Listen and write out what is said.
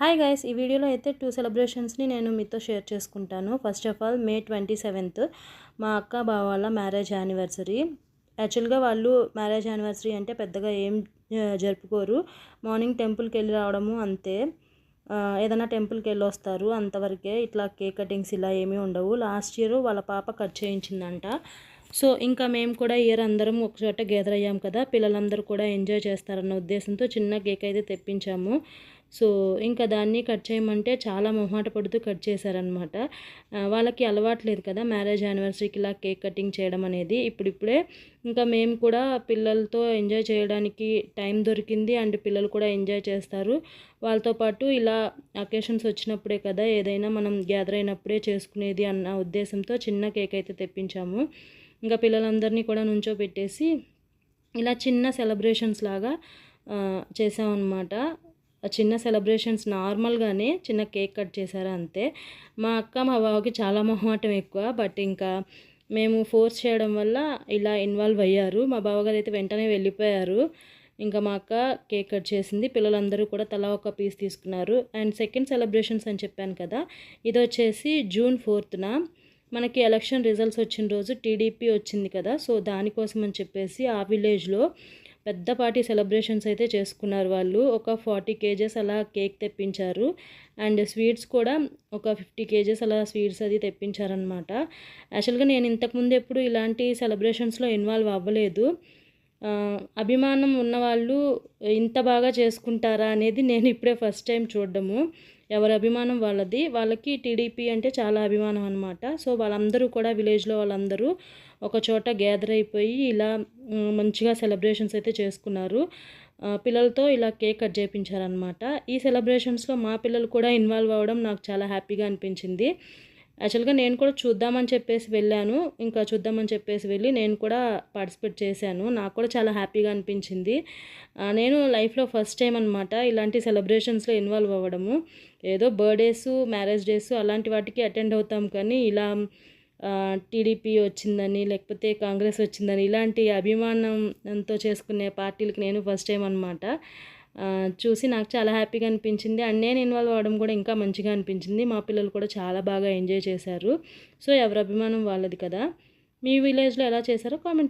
Hi guys ఈ వీడియోలో అయితే టూ సెలబ్రేషన్స్ని నేను మీతో షేర్ చేసుకుంటాను. First of all May twenty seventh మా అక్క బావ వాళ్ళ మ్యారేజ్ యానివర్సరీ యాక్చువల్గా వాళ్ళు మ్యారేజ్ యానివర్సరీ అంటే పెద్దగా ఏం జరుపుకోరు. మార్నింగ్ టెంపుల్కి వెళ్ళి రావడము అంతే. ఏదైనా టెంపుల్కి వెళ్ళి వస్తారు అంతవరకే. ఇట్లా కేక్ కటింగ్స్ ఇలా ఏమీ ఉండవు. లాస్ట్ ఇయర్ వాళ్ళ పాప కట్ చేయించిందంట. సో ఇంకా మేము కూడా ఇయర్ అందరం ఒక చోట గ్యాదర్ అయ్యాం కదా. పిల్లలందరూ కూడా ఎంజాయ్ చేస్తారన్న ఉద్దేశంతో చిన్న కేక్ అయితే తెప్పించాము. సో ఇంకా దాన్ని కట్ చేయమంటే చాలా మొహమాట పడుతూ కట్ చేశారనమాట వాళ్ళకి అలవాట్లేదు కదా మ్యారేజ్ యానివర్సరీకి ఇలా కేక్ కటింగ్ చేయడం అనేది. ఇప్పుడిప్పుడే ఇంకా మేము కూడా పిల్లలతో ఎంజాయ్ చేయడానికి టైం దొరికింది అండ్ పిల్లలు కూడా ఎంజాయ్ చేస్తారు. వాళ్ళతో పాటు ఇలా అకేషన్స్ వచ్చినప్పుడే కదా ఏదైనా మనం గ్యాదర్ అయినప్పుడే చేసుకునేది అన్న ఉద్దేశంతో చిన్న కేక్ అయితే తెప్పించాము. ఇంకా పిల్లలందరినీ కూడా నుంచోబెట్టేసి ఇలా చిన్న సెలబ్రేషన్స్ లాగా చేసామన్నమాట చిన్న సెలబ్రేషన్స్ నార్మల్గానే చిన్న కేక్ కట్ చేశారు అంతే. మా అక్క మా బావకి చాలా మొహమాటం ఎక్కువ బట్ ఇంకా మేము ఫోర్స్ చేయడం వల్ల ఇలా ఇన్వాల్వ్ అయ్యారు. మా బావగారు అయితే వెంటనే వెళ్ళిపోయారు. ఇంకా మా అక్క కేక్ కట్ చేసింది. పిల్లలందరూ కూడా తలా ఒక పీస్ తీసుకున్నారు. అండ్ సెకండ్ సెలబ్రేషన్స్ అని చెప్పాను కదా ఇది వచ్చేసి జూన్ ఫోర్త్న. మనకి ఎలక్షన్ రిజల్ట్స్ వచ్చిన రోజు టీడీపీ వచ్చింది కదా సో దానికోసం అని చెప్పేసి ఆ విలేజ్లో పెద్దపాటి సెలబ్రేషన్స్ అయితే చేసుకున్నారు వాళ్ళు. ఒక ఫార్టీ కేజెస్ అలా కేక్ తెప్పించారు. అండ్ స్వీట్స్ కూడా ఒక ఫిఫ్టీ కేజెస్ అలా స్వీట్స్ అది తెప్పించారనమాట యాక్చువల్గా నేను ఇంతకుముందు ఎప్పుడు ఇలాంటి సెలబ్రేషన్స్లో ఇన్వాల్వ్ అవ్వలేదు. అభిమానం ఉన్నవాళ్ళు ఇంత బాగా చేసుకుంటారా అనేది నేను ఇప్పుడే ఫస్ట్ టైం చూడడము. ఎవరి అభిమానం వాళ్ళది. వాళ్ళకి టీడీపీ అంటే చాలా అభిమానం అనమాట సో వాళ్ళందరూ కూడా విలేజ్లో వాళ్ళందరూ ఒక చోట గ్యాదర్ అయిపోయి ఇలా మంచిగా సెలబ్రేషన్స్ అయితే చేసుకున్నారు. పిల్లలతో ఇలా కేక్ కట్ చేయించారనమాట ఈ సెలబ్రేషన్స్లో మా పిల్లలు కూడా ఇన్వాల్వ్ అవ్వడం నాకు చాలా హ్యాపీగా అనిపించింది. యాక్చువల్గా నేను కూడా చూద్దామని చెప్పేసి వెళ్ళాను. ఇంకా చూద్దామని చెప్పేసి వెళ్ళి నేను కూడా పార్టిసిపేట్ చేశాను. నాకు కూడా చాలా హ్యాపీగా అనిపించింది. నేను లైఫ్లో ఫస్ట్ టైం అనమాట ఇలాంటి సెలబ్రేషన్స్లో ఇన్వాల్వ్ అవ్వడము. ఏదో బర్త్డేస్ మ్యారేజ్ డేస్ అలాంటి వాటికి అటెండ్ అవుతాం కానీ ఇలా టీడీపీ వచ్చిందని లేకపోతే కాంగ్రెస్ వచ్చిందని ఇలాంటి అభిమానంతో చేసుకునే పార్టీలకి నేను ఫస్ట్ టైం అనమాట చూసి నాకు చాలా హ్యాపీగా అనిపించింది. అండ్ నేను ఇన్వాల్వ్ అవ్వడం కూడా ఇంకా మంచిగా అనిపించింది. మా పిల్లలు కూడా చాలా బాగా ఎంజాయ్ చేశారు. సో ఎవరి అభిమానం వాళ్ళది కదా. మీ విలేజ్లో ఎలా చేశారో కామెంట్